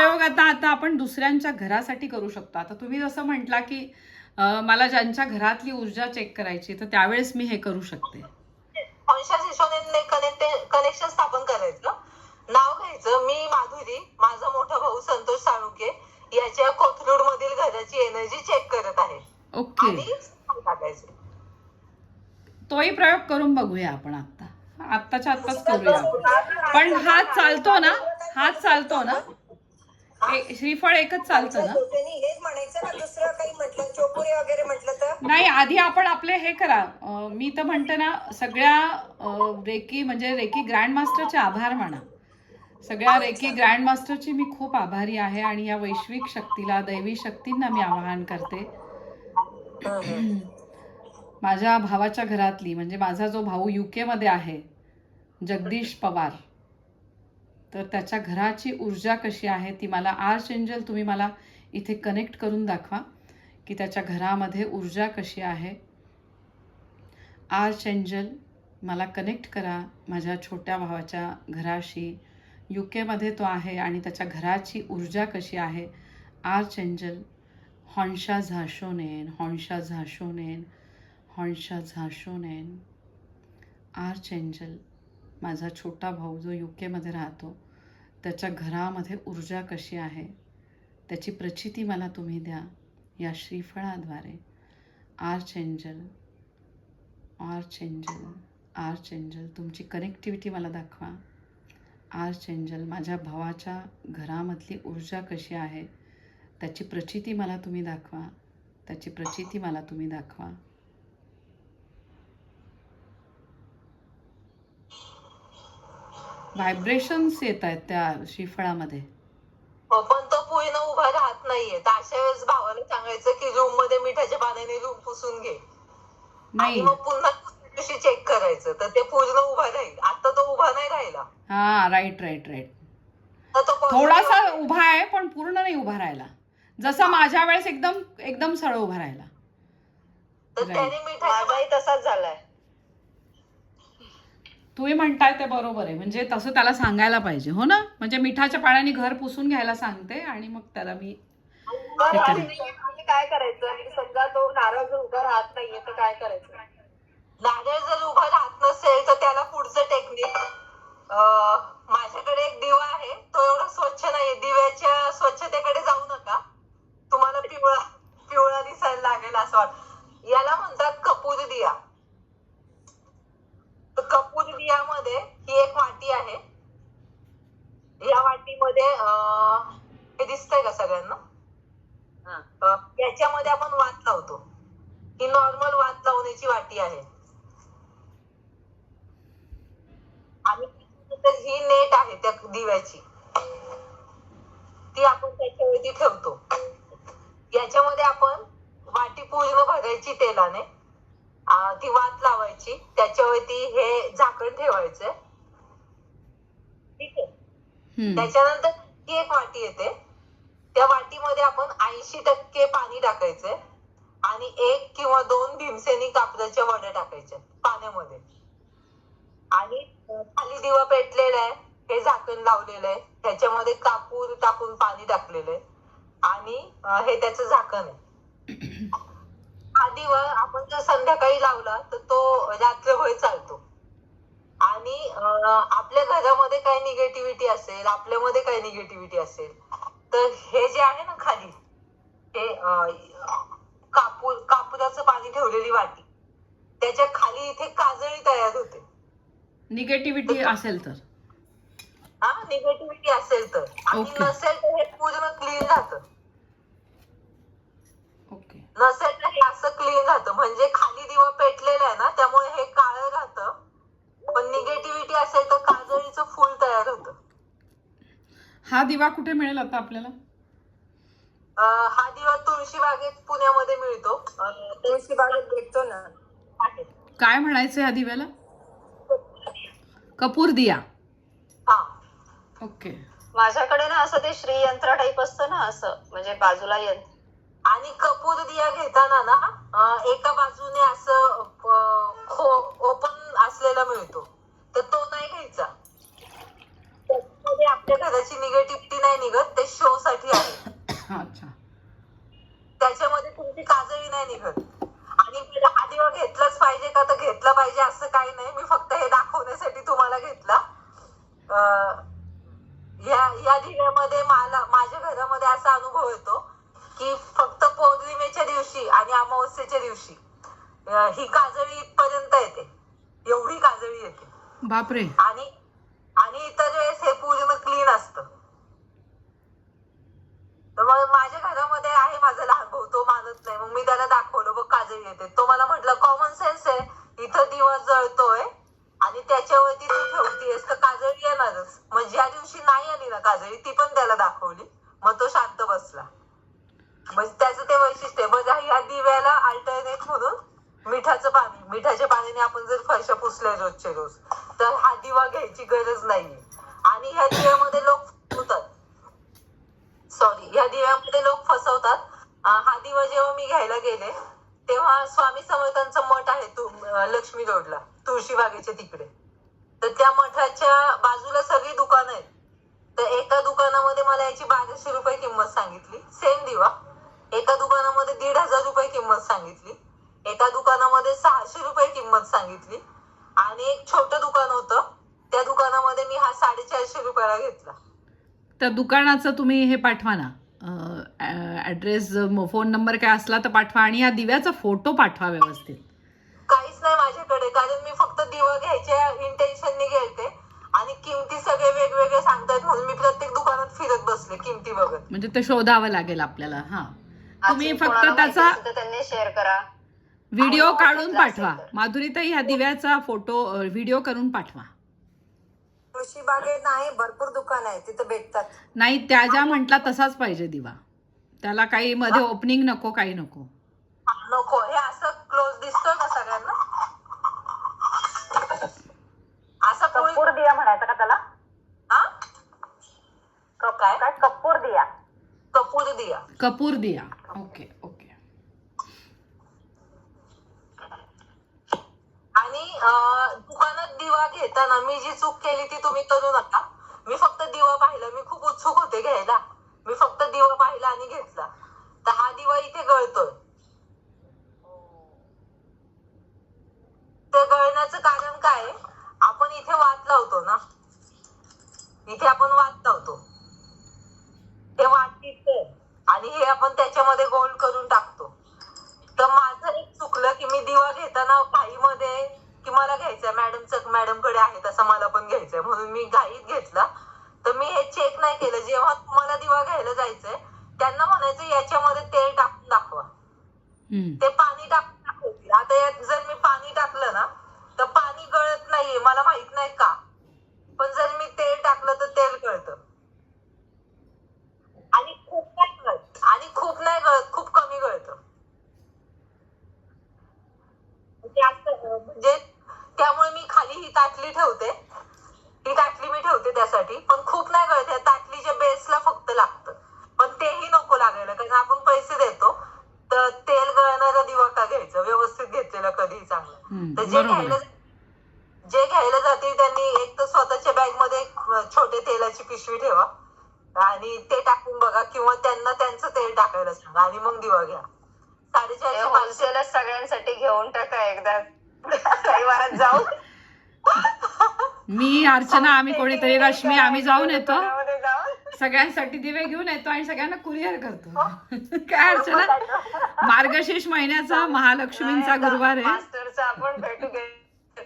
प्रयोग आता आता आपण दुसऱ्यांच्या घरासाठी करू शकतो. आता तुम्ही जसं म्हटला की मला ज्यांच्या घरातली ऊर्जा चेक करायची तर त्यावेळेस मी हे करू शकते. कनेक्शन स्थापन करायचं. नाव घ्यायचं मी माधुरी माझा मोठा भाऊ संतोष साळुंके याच्या कोथरूड मधील घराची एनर्जी चेक करत आहे. ओके. तोही प्रयोग करून बघूया आपण आता आत्ताच्या आत्ताच करूया. पण हात चालतो ना? हात चालतो ना? ए- श्रीफळ एकच चालतं ना? हेच म्हणायचं ना दुसरं काही म्हटलं चोपुरे वगैरे म्हटलं तर? नाही आधी आपण आपले हे करा. अं, मी तर म्हणते ना सगळ्या अं, रेकी म्हणजे रेकी ग्रँड मास्टरचे आभार म्हणा सगळ्या रेकी ग्रँड मास्टरची मी खूप आभारी आहे आणि या वैश्विक शक्तीला दैवी शक्तींना मी आवाहन करते. माझ्या भावाच्या घरातली म्हणजे माझा जो भाऊ युके मध्ये आहे जगदीश पवार. तर त्याच्या घराची ऊर्जा कशी आहे ती मला आर्च एंजल तुम्ही मला इथे कनेक्ट करून दाखवा की त्याच्या घरामध्ये ऊर्जा कशी आहे. आर्च एंजल मला कनेक्ट करा माझ्या छोट्या भावाच्या घराशी. यू केमध्ये तो आहे आणि त्याच्या घराची ऊर्जा कशी आहे. आर्च एंजल हॉन्शा झाशोनेन हॉन्शा झाशोनेन हॉन्शा झाशोनेन. आर्च एंजल माझा छोटा भाऊ जो यू केमध्ये राहतो त्याच्या घरामध्ये ऊर्जा कशी आहे त्याची प्रचिती मला तुम्ही द्या या श्रीफळाद्वारे. Archangel archangel archangel तुमची कनेक्टिव्हिटी मला दाखवा. आर्च एंजल माझ्या भावाच्या घरामधली ऊर्जा कशी आहे त्याची प्रचिती मला तुम्ही दाखवा. त्याची प्रचिती मला तुम्ही दाखवा. व्हायब्रेशन्स येत आहेत त्या श्रीफळामध्ये. हो, पण तो पूर्ण उभा राहत नाहीये. तर अशा वेळेस भावाला सांगायचं की रूममध्ये मिठाच्या पाण्याने रूम पुसून घे. आणि नाही. मग पुन्हा दुसऱ्या दिवशी चेक करायचं. तर ते पूर्ण उभा राहील. आता तो उभा नाही राहिला. हा राईट राईट राईट तर तो थोडासा उभा आहे पण पूर्ण नाही उभा राहिला. जसं माझ्या वेळेस एकदम एकदम सरळ उभा राहिला. तर. त्याने मिठाच्या माझाही तसाच झालाय. तुम्ही म्हणताय ते बरोबर आहे. म्हणजे तसं त्याला सांगायला पाहिजे. हो ना? म्हणजे मिठाच्या पाण्याने घर पुसून घ्यायला सांगते आणि मग त्याला मी आणि काय करायचं? म्हणजे समजा तो नारळ जर उभा राहत नाहीये तर काय करायचं? नारळ जर उभा राहत नसेल तर त्याला पुढचं टेक्निक माझ्याकडे एक दिवा आहे. तो एवढा स्वच्छ नाही दिव्याच्या स्वच्छतेकडे जाऊ नका तुम्हाला पिवळा पिवळा दिसायला लागेल असं वाट याला म्हणतात कपूर दिया तर कपूर दियामध्ये ही एक वाटी आहे या वाटीमध्ये अं, हे दिसतंय का सगळ्यांना अं, याच्यामध्ये आपण वात लावतो ही नॉर्मल वात लावण्याची वाटी आहे आणि त्याच्यानंतर ही नेट आहे त्या दिव्याची. ती आपण त्याच्यावरती ठेवतो. याच्यामध्ये आपण वाटी पूर्ण भरायची तेलाने ती वात लावायची त्याच्यावरती हे झाकण ठेवायचं ठीक आहे. त्याच्यानंतर ही एक वाटी येते. त्या वाटीमध्ये आपण ऐंशी टक्के पाणी टाकायचंय आणि एक किंवा दोन भीमसेनी कापडाच्या वड्या टाकायच्या पाण्यामध्ये. आणि खाली दिवा पेटलेला आहे. हे झाकण लावलेलं आहे त्याच्यामध्ये कापूर टाकून पाणी टाकलेलं आहे आणि हे त्याचं झाकण आहे. हा दिवा आपण जर संध्याकाळी लावला तर तो रात्रभर चालतो. आणि आपल्या घरामध्ये काही निगेटिव्हिटी असेल आपल्यामध्ये काही निगेटिव्हिटी असेल तर हे जे आहे ना खाली हे कापूर कापुराचं पाणी ठेवलेली वाटी त्याच्याखाली इथे काजळी तयार होते. निगेटिव्हिटी असेल तर. हा निगेटिव्हिटी असेल तर. आणि Okay. नसेल तर हे पूर्ण क्लीन राहतं. ओके नसेल तर हे असं क्लीन राहतं. म्हणजे खाली दिवा पेटलेला आहे ना त्यामुळे हे काळं राहतं. पण निगेटिव्हिटी असेल तर काजळीचं फुल तयार होतं. हा दिवा कुठे मिळेल आता आपल्याला? अं, हा दिवा तुळशी बागेत पुण्यामध्ये मिळतो. अं, तुळशी बागेत भेटतो ना. आहे. काय म्हणायचं ह्या दिव्याला? कपूर दिया. ओके. माझ्याकडे ना असं ते श्रीयंत्र टाईप असतं ना असं म्हणजे बाजूला यंत्र आणि कपूर दिया घेताना ना एका बाजूने असं ओपन असलेला मिळतो. तर तो नाही घ्यायचा. त्याच्यामध्ये आपल्या घराची निगेटिव्हिटी नाही निघत ते शो साठी आहे. त्याच्यामध्ये तुमची काजळी नाही निघत. आणि आधी घेतलंच पाहिजे का? तर घेतलं पाहिजे असं काही नाही. मी फक्त हे दाखवण्यासाठी तुम्हाला घेतला. माझ्या घरामध्ये असा अनुभव येतो की फक्त पौर्णिमेच्या दिवशी आणि अमावस्येच्या दिवशी ही काजळी इथपर्यंत येते. एवढी काजळी येते. बापरे. आणि आणि इतर वेळेस हे पूर्ण क्लीन असतं. मग माझ्या घरामध्ये आहे माझा लहान भाऊ तो मानत नाही. मग मी त्याला दाखवलं बघ काजळी येते. तो मला म्हटलं कॉमन सेन्स आहे. इथं दिवा जळतोय. आणि त्याच्यावरती तू ठेवतीयस तर काजळी येणारच. मग ज्या दिवशी नाही आली ना काजळी ती पण त्याला दाखवली. मग तो शांत बसला. म्हणजे त्याचं ते वैशिष्ट्य बघा ह्या दिव्याला अल्टरनेट म्हणून मिठाचं पाणी मिठाच्या पाण्याने आपण जर फरशा पुसल्या रोजचे रोज तर हा दिवा घ्यायची गरज नाहीये. आणि ह्या दिव्यामध्ये लोक फसवतात. सॉरी ह्या दिव्यामध्ये लोक फसवतात. हा दिवा जेव्हा मी घ्यायला गेले तेव्हा स्वामी समर्थांचं मठ आहे तू लक्ष्मी रोडला. तुळशीबागेच्या तिकडे. तर त्या मठाच्या बाजूला सगळी दुकानं आहेत. तर एका दुकानामध्ये मला याची बाराशे रुपये किंमत सांगितली. सेम दिवा. एका दुकानामध्ये दीड हजार रुपये किंमत सांगितली. एका दुकानामध्ये सहाशे रुपये किंमत सांगितली. आणि एक छोटं दुकान होतं. त्या दुकानामध्ये मी हा साडेचारशे रुपयाला घेतला. त्या दुकानाचं तुम्ही हे पाठवा ना. ॲड्रेस फोन नंबर काय असला तर पाठवा आणि या दिव्याचा फोटो पाठवा व्यवस्थित. नाही माझ्याकडे कारण मी फक्त दिवा घ्यायच्या इंटेन्शननी घ्यायचे आणि किमती सगळे वेगवेगळे सांगतायत म्हणून मी प्रत्येक दुकानात फिरत बसले किमती बघत. म्हणजे ते शोधावं लागेल आपल्याला हां. तुम्ही फक्त त्याचा त्यांनी शेअर करा. व्हिडिओ काढून पाठवा. माधुरीताई ह्या दिव्याचा फोटो व्हिडिओ करून पाठवा. तुळशी बागेत नाही भरपूर दुकान आहे तिथे भेटतात. नाही त्या ज्या म्हटला तसाच पाहिजे दिवा. त्याला काही मध्ये ओपनिंग नको काही नको. नको. हे असं क्लोज दिसतोय का सगळ्यांना असं पोळी कपूर दिया म्हणायचं का त्याला? हा? काय? काय? कपूर दिया. कपूर दिया. कपूर दिया. Okay okay. आणि अं, दुकानात दिवा घेताना मी जी चूक केली ती तुम्ही करू नका. मी फक्त दिवा पाहिला. मी खूप उत्सुक होते घ्यायला. मी फक्त दिवा पाहिला आणि घेतला. तर हा दिवा इथे गळतोय. ते गळण्याचं कारण काय आहे? आपण इथे वात लावतो ना? इथे आपण वात लावतो हे वाटीचं आणि हे आपण त्याच्यामध्ये गोल करून टाकतो. तर माझं एक चुकलं की मी दिवा घेताना घाईमध्ये की मला घ्यायचंय मॅडमचं मॅडमकडे आहे तसं मला पण घ्यायचंय. म्हणून मी घाईत घेतला. तर मी हे चेक नाही केलं. जेव्हा तुम्हाला दिवा घ्यायला जायचंय त्यांना म्हणायचं याच्यामध्ये तेल टाकून दाखवा. ते पाणी टाकून दाखवतील. आता यात जर मी पाणी टाकलं ना गळत नाहीये मला माहीत नाही का? पण जर मी तेल टाकलं तर तेल गळतं आणि खूप नाही गळत आणि खूप नाही गळत खूप कमी गळतं जास्त म्हणजे त्यामुळे मी खाली ही ताटली ठेवते. ही ताटली मी ठेवते त्यासाठी. पण खूप नाही गळत या ताटलीच्या बेसला फक्त लागतं. पण तेही नको लागायला कारण आपण पैसे देतो. तर तेल गळणारा दिवा का घ्यायचं? व्यवस्थित घेतलेलं कधीही चांगलं. तर जे घ्यायला. जे घ्यायला जातील त्यांनी एक तर स्वतःच्या बॅगमध्ये छोटे तेलाची पिशवी ठेवा. आणि ते टाकून बघा किंवा त्यांना त्यांचं तेल टाकायला सांगा. आणि मग दिवा घ्या. साडेचारशे पाचशे होलसेलच सगळ्यांसाठी घेऊन टाका एकदा. रविवारात जाऊ. मी अर्चना आम्ही कोणीतरी रश्मी आम्ही जाऊन येतो. सगळ्यांसाठी दिवे घेऊन येतो आणि सगळ्यांना कुरिअर करतो. काय अर्चना? मार्गशीर्ष महिन्याचा महालक्ष्मींचा गुरुवार आहे.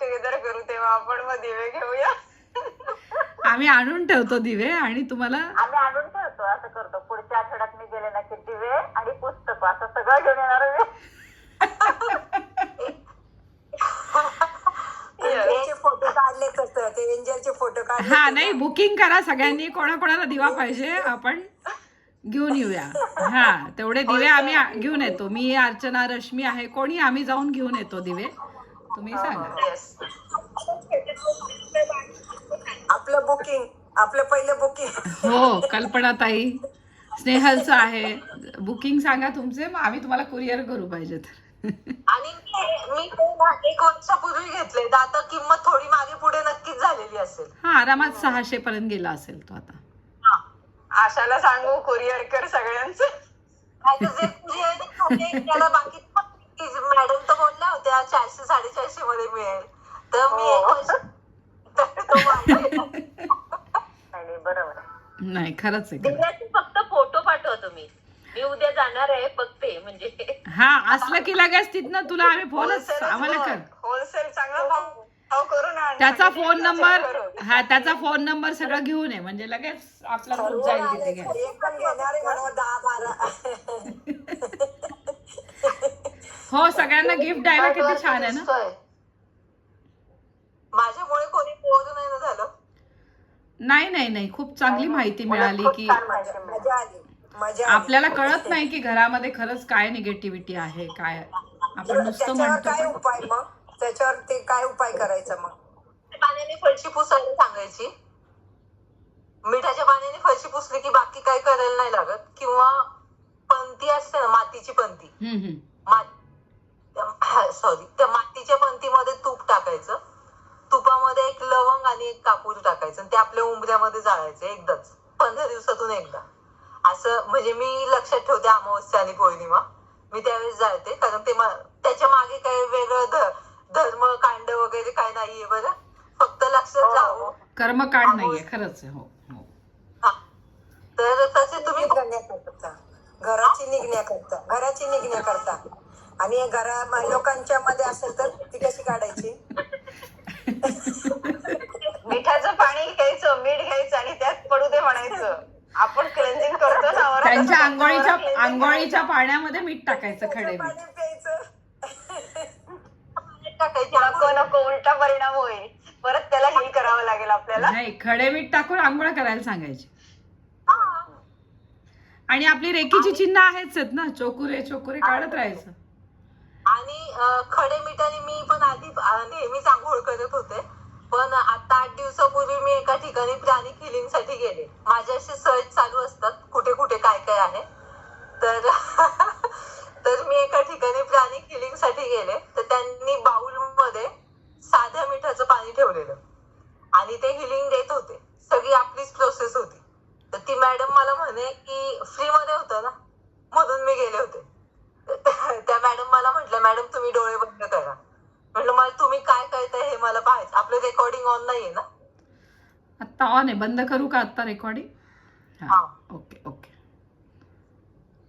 टुगेदर करू तेव्हा आपण मग दिवे घेऊया. आम्ही आणून ठेवतो दिवे आणि तुम्हाला आम्ही आणून ठेवतो असं करतो. पुढच्या आठवड्यात मी गेले ना की दिवे आणि पुस्तक असं सगळं घेऊन येणार फोटो काढले कसं? ते एंजलचे फोटो काढले हा नाही बुकिंग करा सगळ्यांनी. कोणाकोणाला दिवा पाहिजे आपण घेऊन येऊया. हा तेवढे दिवे आम्ही घेऊन येतो. मी अर्चना रश्मी आहे. कोणी? आम्ही जाऊन घेऊन येतो दिवे. तुम्ही सांगा. आपलं बुकिंग आपलं पहिलं बुकिंग हो कल्पना ताई. स्नेहलचं आहे. बुकिंग सांगा तुमचे मग आम्ही तुम्हाला कुरिअर करू पाहिजे तर. आणि मी एक वर्षापूर्वी घेतले तर आता किंमत थोडी मागे पुढे नक्कीच झालेली असेल. हा आरामात सहाशे पर्यंत गेला असेल तो आता. हा. आशाला सांगू कुरिअर कर सगळ्यांचं. बाकी मॅडम तर बोलल्या होत्या चारशे साडेचारशे मध्ये मिळेल तर मी एक हो. वर्ष मागे. नाही नाही, बरोबर आहे. नाही खरंच आहे खरंच. दिव्याचे फक्त फोटो पाठवा तुम्ही मी उद्या जाणार आहे बघते म्हणजे हा असलं की लगेच तिथनं तुला आम्ही फोनच आम्हाला कर होलसेल चांगला भाव भाव करून आण. त्याचा म्हणजे फोन नंबर करून. हा त्याचा फोन नंबर सगळं घेऊन ये म्हणजे लगेच आपला ग्रुप जाईल तिथे घ्या घेणारे दहा बारा हो सगळ्यांना गिफ्ट द्यायला किती छान आहे ना. माझ्यामुळे कोणी बोर नाही ना झालं? नाही नाही नाही. खूप चांगली माहिती मिळाली की. आपल्याला कळत नाही की घरामध्ये खरंच काय निगेटिव्हिटी आहे काय आपण नुसतं म्हणतो काय उपाय मग? त्याच्यावर ते काय उपाय करायचा मग? पाण्याने फरशी पुसायला सांगायची. मिठाच्या पाण्याने फरशी पुसली की बाकी काही करायला नाही लागत. किंवा पंती असते ना मातीची पंती. हम्म. सॉरी त्या मातीच्या पंतीमध्ये तूप टाकायचं. तुपामध्ये एक लवंग आणि एक कापूर टाकायचं. आणि ते आपल्या उंबऱ्यामध्ये जाळायचं एकदाच. पंधरा दिवसातून एकदा. असं म्हणजे मी लक्षात ठेवते अमावस्या आणि पौर्णिमा. मी त्यावेळेस जाळते कारण ते त्याच्यामागे काही वेगळं ध- धर्म कांड वगैरे काय नाहीये बरं. फक्त लक्षात जावं कर्मकांड नाहीये. खरंच हो हो. हा. तर तसे तुम्ही निघण्याकरता. घराची निघण्याकरता. घराची निघण्याकरता. आणि घरा म- लोकांच्या मध्ये असेल तर ती कशी काढायची? मिठाचं पाणी घ्यायचं मीठ घ्यायचं आणि त्यात पडू दे म्हणायचं. आपण क्लेन्झिंग करतो ना त्यांच्या आंघोळीच्या आंघोळीच्या पाण्यामध्ये मीठ टाकायचं खडे नको नको उलटा परिणाम होईल. परत त्याला हिल करावं लागेल आपल्याला. नाही खडे मीठ टाकून आंघोळ करायला सांगायची. हा. आणि आपली रेकीची चिन्ह आहेच आहेत ना चोकुरे चोकुरे काढत राहायचं. खडे मिठाने मी पण आधी नेहमीच आंघोळ करत होते. पण आता आठ दिवसापूर्वी मी एका ठिकाणी प्राणी हिलिंगसाठी गेले. माझे असे सर्च चालू असतात कुठे कुठे काय काय आहे. तर तर मी एका ठिकाणी प्राणी हिलिंगसाठी गेले. तर त्यांनी बाउलमध्ये साध्या मिठाचं पाणी ठेवलेलं. आणि ते हिलिंग देत होते. सगळी आपलीच प्रोसेस होती. तर ती मॅडम मला म्हणे की फ्री मध्ये होतं ना? म्हणून मी गेले होते. त्या मॅडम मला म्हटलं मॅडम तुम्ही डोळे बंद करा. म्हटलं मला तुम्ही काय करताय हे मला पाहायचं. आपलं रेकॉर्डिंग ऑन नाहीये ना? आत्ता ऑन आहे. बंद करू का आत्ता रेकॉर्डिंग हा.